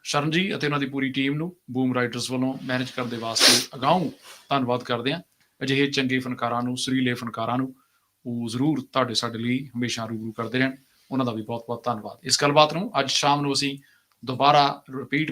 ਸ਼ਰਨ ਜੀ ਅਤੇ ਉਹਨਾਂ ਦੀ ਪੂਰੀ ਟੀਮ ਨੂੰ ਬੂਮ ਰਾਈਡਰਸ ਵੱਲੋਂ ਮੈਨੇਜ ਕਰਨ ਦੇ ਵਾਸਤੇ ਅਗਾਊਂ ਧੰਨਵਾਦ ਕਰਦੇ ਹਾਂ। ਅਜਿਹੇ ਚੰਗੇ ਫਨਕਾਰਾਂ ਨੂੰ, ਸਰੀਲੇ ਫਨਕਾਰਾਂ ਨੂੰ ਉਹ ਜ਼ਰੂਰ ਤੁਹਾਡੇ, ਸਾਡੇ ਲਈ ਹਮੇਸ਼ਾ ਰੂਬਰੂ ਕਰਦੇ ਰਹਿਣ। ਉਹਨਾਂ ਦਾ ਵੀ ਬਹੁਤ ਬਹੁਤ ਧੰਨਵਾਦ। ਇਸ ਗੱਲਬਾਤ ਨੂੰ ਅੱਜ ਸ਼ਾਮ ਨੂੰ ਅਸੀਂ ਦੁਬਾਰਾ ਰਿਪੀਟ